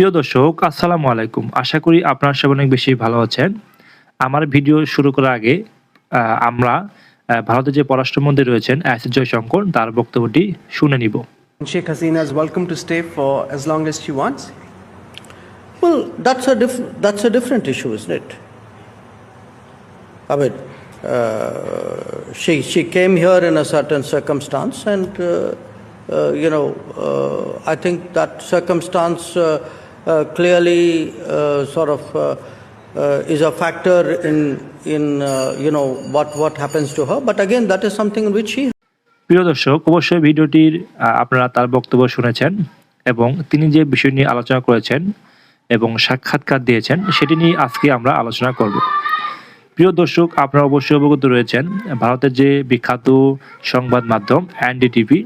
প্রিয় দর্শক আসসালামু আলাইকুম আশা করি আপনারা সব অনেক বেশি ভালো আছেন আমার ভিডিও শুরু করার আগে আমরা ভারতের যে পররাষ্ট্রমন্ত্রী রয়েছেন এস জয়শঙ্কর তার বক্তব্যটি শুনে নিব Sheikh Hasina is welcome to stay for as long as she wants. Well, that's a, diff- that's a different issue, isn't it? I mean, uh, she, she came here in a certain circumstance, and uh, uh, you know, uh, I think that circumstance uh, uh, clearly uh, sort of uh, uh, is a factor in, in uh, you know, what, what happens to her. But again, that is something in which she প্রিয় দর্শক অবশ্যই ভিডিওটির আপনারা তার বক্তব্য শুনেছেন এবং তিনি যে বিষয় নিয়ে আলোচনা করেছেন এবং সাক্ষাৎকার দিয়েছেন সেটি নিয়ে আজকে আমরা আলোচনা করব প্রিয় দর্শক, আপনারা অবশ্যই অবগত রয়েছেন, ভারতের যে বিখ্যাত সংবাদ মাধ্যম এনডিটিভি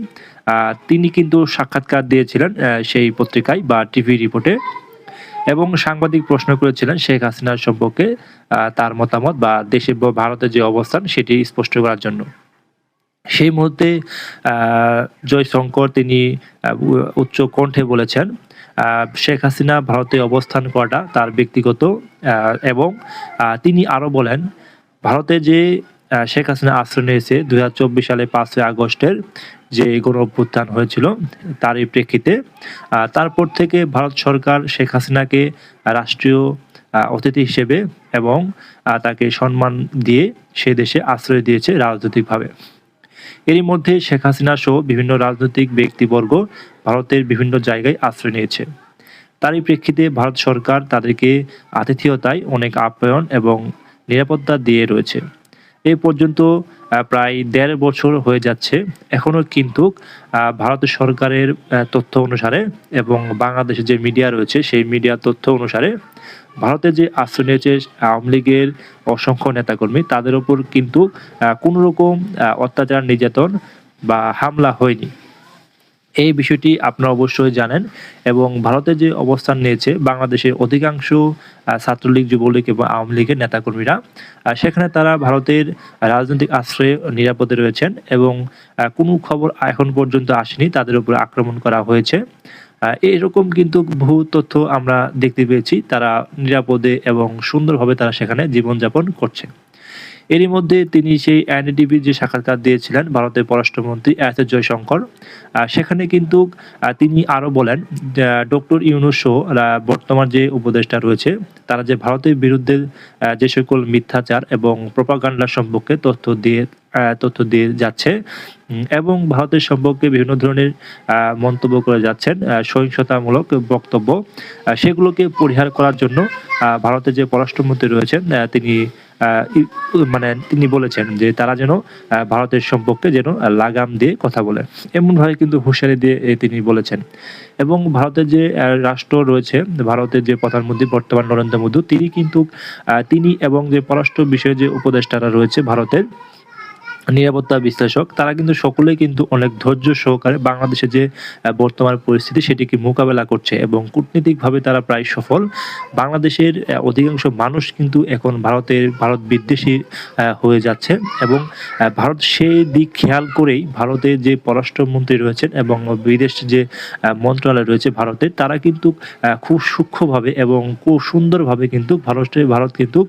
তিনি কিন্তু সাক্ষাৎকার দিয়েছিলেন সেই পত্রিকায় বা টিভি রিপোর্টে এবং সাংবাদিক প্রশ্ন করেছিলেন শেখ হাসিনার সম্পর্কে তার মতামত বা দেশে ভারতের যে অবস্থান সেটি স্পষ্ট করার জন্য। সেই মুহূর্তে জয়শঙ্কর তিনি উচ্চ কণ্ঠে বলেছেন শেখ হাসিনা ভারতে অবস্থান করাটা তার ব্যক্তিগত এবং তিনি আরও বলেন, ভারতে যে শেখ হাসিনা আশ্রয় নিয়েছে দুই হাজার চব্বিশ সালে পাঁচই আগস্টের যে গণ অভ্যুত্থান হয়েছিল তারই প্রেক্ষিতে তারপর থেকে ভারত সরকার শেখ হাসিনাকে রাষ্ট্রীয় অতিথি হিসেবে এবং তাকে সম্মান দিয়ে সে দেশে আশ্রয় দিয়েছে রাজনৈতিকভাবে। এরই মধ্যে শেখ হাসিনা সহ বিভিন্ন রাজনৈতিক ব্যক্তিবর্গ ভারতের বিভিন্ন জায়গায় আশ্রয় নিয়েছে। তারই প্রেক্ষিতে ভারত সরকার তাদেরকে আতিথেয়তায় অনেক আপ্যায়ন এবং নিরাপত্তা দিয়ে রয়েছে। এ পর্যন্ত প্রায় দেড় বছর হয়ে যাচ্ছে। এখনও কিন্তু ভারত সরকারের তথ্য অনুসারে এবং বাংলাদেশের যে মিডিয়া রয়েছে, সেই মিডিয়ার তথ্য অনুসারে ভারতে যে আশ্রয় নিয়েছে, আওয়ামী লীগের অসংখ্য নেতাকর্মী, তাদের ওপর কিন্তু কোনোরকম কোনো রকম অত্যাচার, নির্যাতন বা হামলা হয়নি। এই বিষয়টি আপনারা অবশ্যই জানেন এবং ভারতের যে অবস্থান নিয়েছে, বাংলাদেশের অধিকাংশ ছাত্রলীগ, যুবলীগ এবং আওয়ামী লীগের নেতাকর্মীরা সেখানে তারা ভারতের রাজনৈতিক আশ্রয়ে নিরাপদে রয়েছেন এবং কোনো খবর এখন পর্যন্ত আসেনি, তাদের উপর আক্রমণ করা হয়েছে। এরকম কিন্তু বহু তথ্য আমরা দেখতে পেয়েছি, তারা নিরাপদে এবং সুন্দরভাবে তারা সেখানে জীবনযাপন করছে। এরই মধ্যে তিনি সেই এনডিটিভির যে সাক্ষাৎকার দিয়েছিলেন ভারতের পররাষ্ট্রমন্ত্রী এস এস জয়শঙ্কর সেখানে কিন্তু তিনি আরও বলেন ডক্টর ইউনুস বর্তমান যে উপদেষ্টা রয়েছে, তারা যে ভারতের বিরুদ্ধে যে সকল মিথ্যাচার এবং প্রপাগান্ডা সম্পর্কে তথ্য দিয়ে তথ্য দিয়ে যাচ্ছে এবং ভারতের সম্পর্কে বিভিন্ন ধরনের মন্তব্য করে যাচ্ছেন সহিংসতামূলক বক্তব্য সেগুলোকে পরিহার করার জন্য ভারতের যে পররাষ্ট্রমন্ত্রী রয়েছেন তিনি মানে তিনি বলেছেন যে তারা যেন ভারতের সম্পর্কে যেন লাগাম দিয়ে কথা বলে। এমনভাবে কিন্তু হুঁশিয়ারি দিয়ে তিনি বলেছেন। এবং ভারতের যে রাষ্ট্র রয়েছে, ভারতের যে প্রধানমন্ত্রী বর্তমান নরেন্দ্র মোদী, তিনি কিন্তু তিনি এবং যে পররাষ্ট্র বিষয়ে যে উপদেষ্টারা রয়েছে ভারতের নিরাপত্তা বিশ্লেষক, তারা কিন্তু সকলেই কিন্তু অনেক ধৈর্য সহকারে বাংলাদেশে যে বর্তমান পরিস্থিতি সেটিকে মোকাবেলা করছে এবং কূটনীতিকভাবে তারা প্রায় সফল। বাংলাদেশের অধিকাংশ মানুষ কিন্তু এখন ভারতের, ভারত বিদ্বেষী হয়ে যাচ্ছে এবং ভারত সেই দিক খেয়াল করেই ভারতের যে পররাষ্ট্রমন্ত্রী রয়েছেন এবং বিদেশ যে মন্ত্রণালয় রয়েছে ভারতের, তারা কিন্তু খুব সূক্ষ্মভাবে এবং খুব সুন্দরভাবে কিন্তু ভারতের ভারত কিন্তু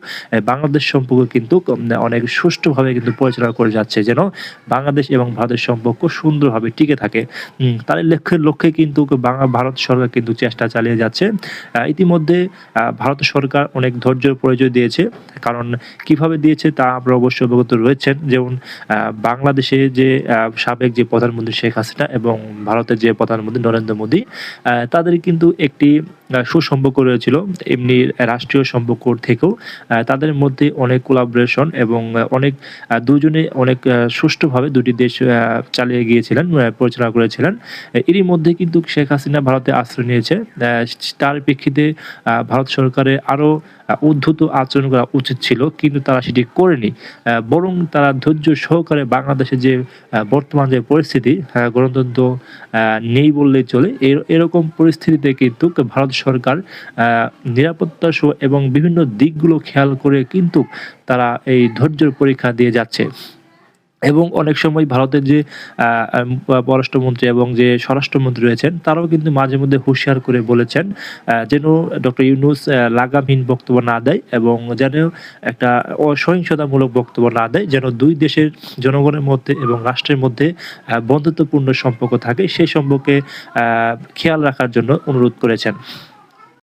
বাংলাদেশ সম্পর্কে কিন্তু অনেক সুষ্ঠুভাবে কিন্তু পরিচালনা করে যাচ্ছে। যেন বাংলাদেশ এবং ভারতের সম্পর্ক সুন্দরভাবে টিকে থাকে। তার লক্ষ্যের লক্ষ্যে কিন্তু বাংলা ভারত সরকার কিন্তু চেষ্টা চালিয়ে যাচ্ছে। ইতিমধ্যে ভারত সরকার অনেক ধৈর্যের পরিচয় দিয়েছে। কারণ কীভাবে দিয়েছে তা আপনারা অবশ্যই অবগত রয়েছেন। যেমন বাংলাদেশে যে সাবেক যে প্রধানমন্ত্রী শেখ হাসিনা এবং ভারতের যে প্রধানমন্ত্রী নরেন্দ্র মোদী তাদের কিন্তু একটি সুসম্পর্ক রয়েছিল এমনি রাষ্ট্রীয় সম্পর্ক থেকেও তাদের মধ্যে অনেক কোলাবোরেশন এবং অনেক দুজনে অনেক সুষ্ঠুভাবে দুটি দেশ চালিয়ে গিয়েছিলেন পরিচালনা করেছিলেন। এরই মধ্যে কিন্তু শেখ হাসিনা ভারতে আশ্রয় নিয়েছে। তার প্রেক্ষিতে ভারত সরকারের আরও আহ, উদ্ধত আচরণ করা উচিত ছিল কিন্তু তারা সেটি করেনি। বরং তারা ধৈর্য সহকারে বাংলাদেশের যে বর্তমান যে পরিস্থিতি গণতন্ত্র নেই বললেই চলে। এরকম পরিস্থিতিতে কিন্তু ভারত সরকার নিরাপত্তা সহ এবং বিভিন্ন দিকগুলো খেয়াল করে কিন্তু তারা এই ধৈর্যের পরীক্ষা দিয়ে যাচ্ছে। এবং অনেক সময় ভারতের যে পররাষ্ট্রমন্ত্রী এবং যে স্বরাষ্ট্রমন্ত্রী রয়েছেন, তারাও কিন্তু মাঝে মধ্যে হুঁশিয়ার করে বলেছেন যেন ডক্টর ইউনুস লাগামহীন বক্তব্য না দেয় এবং যেন একটা অসহিংসতামূলক বক্তব্য না দেয়, যেন দুই দেশের জনগণের মধ্যে এবং রাষ্ট্রের মধ্যে বন্ধুত্বপূর্ণ সম্পর্ক থাকে সেই সম্পর্কে খেয়াল রাখার জন্য অনুরোধ করেছেন।